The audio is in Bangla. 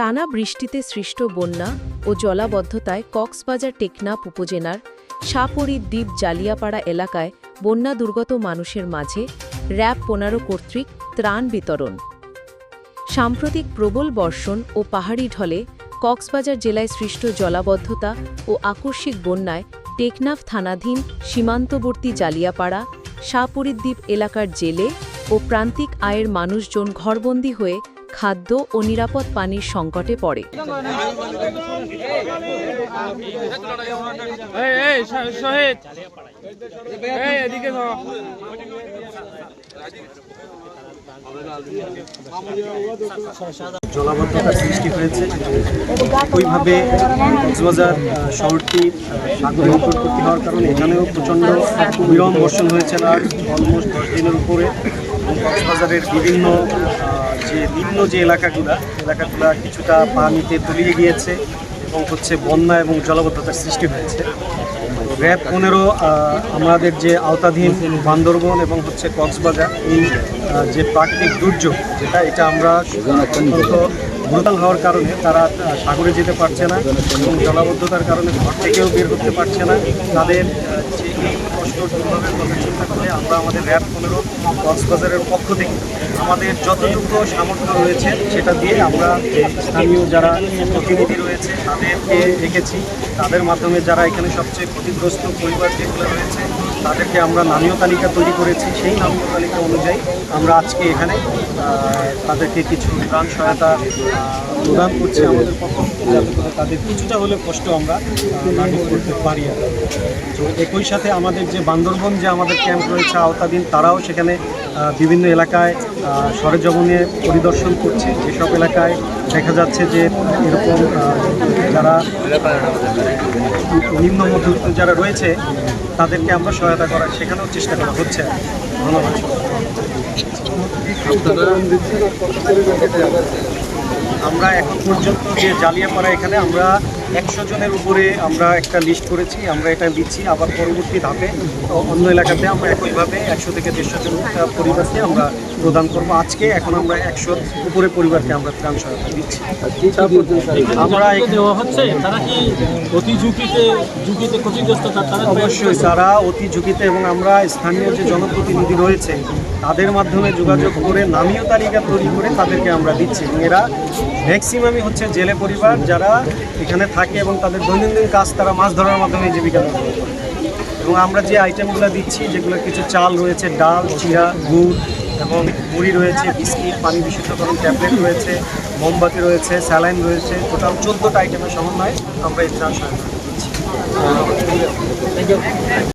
টানা বৃষ্টিতে সৃষ্ট বন্যা ও জলাবদ্ধতায় কক্সবাজার টেকনাফ উপজেলার সাপরির দ্বীপ জালিয়াপাড়া এলাকায় বন্যা দুর্গত মানুষের মাঝে র্যাব পনেরো কর্তৃক ত্রাণ বিতরণ। সাম্প্রতিক প্রবল বর্ষণ ও পাহাড়ি ঢলে কক্সবাজার জেলায় সৃষ্ট জলাবদ্ধতা ও আকস্মিক বন্যায় টেকনাফ থানাধীন সীমান্তবর্তী জালিয়াপাড়া শাহপুরীদ্বীপ এলাকার জেলে ও প্রান্তিক আয়ের মানুষজন ঘরবন্দি হয়ে খাদ্য ও নিরাপদ পানির সংকটে পড়ে। জলাবদ্ধতা সৃষ্টি হয়েছে। ওইভাবে কক্সবাজার শহরটি আহ, সাগর হওয়ার কারণে এখানেও প্রচণ্ড বিরম বর্ষণ হয়েছে। আর অলমোস্ট দশ দিনের উপরে কক্সবাজারের বিভিন্ন যে নিম্ন যে এলাকাগুলা এলাকাগুলা কিছুটা পানিতে তলিয়ে গিয়েছে এবং হচ্ছে বন্যা এবং জলাবদ্ধতার সৃষ্টি হয়েছে। র্যাব পনেরো আমাদের যে আওতাধীন বান্দরবন এবং হচ্ছে কক্সবাজার, এই যে প্রাকৃতিক দুর্যোগ, যেটা, এটা আমরা অত্যন্ত ব্রুটাল হওয়ার কারণে তারা সাগরে যেতে পারছে না এবং জলাবদ্ধতার কারণে ঘর থেকেও বের করতে পারছে না। তাদের যে এই কষ্ট চিন্তা করে আমরা আমাদের র্যাব পনেরো, কক্সবাজারের পক্ষ থেকে আমাদের যতটুকু সামর্থ্য রয়েছে সেটা দিয়ে আমরা স্থানীয় যারা প্রতিনিধি রয়েছে তাদেরকে রেখেছি তাদের মাধ্যমে যারা এখানে সবচেয়ে ক্ষতিগ্রস্ত পরিবার যেগুলো রয়েছে তাদেরকে আমরা নামীয় তালিকা তৈরি করেছি সেই নামীয় তালিকা অনুযায়ী আমরা আজকে এখানে তাদেরকে কিছু ত্রাণ সহায়তা প্রদান করছি আমাদের পক্ষ যাতে করে তাদের কিছুটা হলে কষ্ট আমরা আহ, করতে পারি আর। তো একই সাথে আমাদের যে বান্দরবন যে আমাদের ক্যাম্প রয়েছে আওতাধীন তারাও সেখানে বিভিন্ন এলাকায় সরেজমিনে পরিদর্শন করছে যেসব এলাকায় দেখা যাচ্ছে যে এরকম যারা নিম্ন মধ্যবিত্ত যারা রয়েছে, তাদেরকে আমরা সহায়তা করার সেখানেও চেষ্টা করা হচ্ছে। ধন্যবাদ। আমরা এখন পর্যন্ত যে জালিয়াপাড়া এখানে আমরা একশো জনের উপরে আমরা একটা লিস্ট করেছি, আমরা এটা দিচ্ছি। আবার পরবর্তী ধাপে অন্য এলাকাতে আমরা একইভাবে একশো থেকে দেড়শো জন পরিবারকে আমরা প্রদান করব আজকে। এখন আমরা একশো উপরে পরিবারকে আমরা ত্রাণ সহায়তা দিচ্ছি। আমরা দেওয়া হচ্ছে তারা কি অতি ঝুঁকিতে ঝুঁকিতে ক্ষতিগ্রস্ত অবশ্যই তারা অতি ঝুঁকিতে এবং আমরা স্থানীয় যে জনপ্রতিনিধি রয়েছে তাদের মাধ্যমে যোগাযোগ করে নামীয় তালিকা তৈরি করে তাদেরকে আমরা দিচ্ছি। এবং এরা ম্যাক্সিমামই হচ্ছে জেলে পরিবার যারা এখানে থাকে এবং তাদের দৈনন্দিন কাজ তারা মাছ ধরার মাধ্যমে জীবিকা নির্বাহ করে। এবং আমরা যে আইটেমগুলো দিচ্ছি যেগুলো কিছু চাল রয়েছে ডাল চিরা গুড় এবং মুড়ি রয়েছে, বিস্কিট, পানি বিশুদ্ধকরণ ট্যাবলেট রয়েছে, মোমবাতি রয়েছে, স্যালাইন রয়েছে, টোটাল চোদ্দোটা আইটেমের সমন্বয়ে আমরা এই ত্রাণ